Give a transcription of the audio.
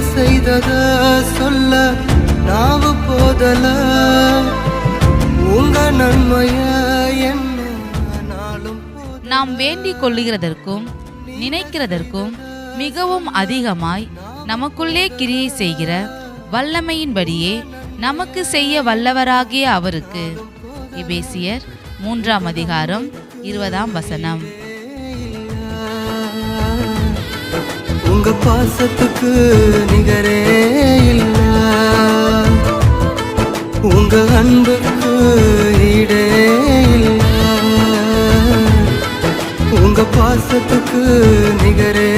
செய்தத சொல்ல நாவு போதல. உங்க நன்மைய என்ன நாம் வேண்டிக் கொள்ளுகிறதற்கும் நினைக்கிறதற்கும் மிகவும் அதிகமாய் நமக்குள்ளே கிரியை செய்கிற வல்லமையின்படியே நமக்கு செய்ய வல்லவராகிய அவருக்கு. எபேசியர் மூன்றாம் அதிகாரம் இருபதாம் வசனம். உங்க பாசத்துக்கு நிகரே இல்ல. உங்க அன்புக்கு ஈடே இல்ல. உங்க பாசத்துக்கு நிகரே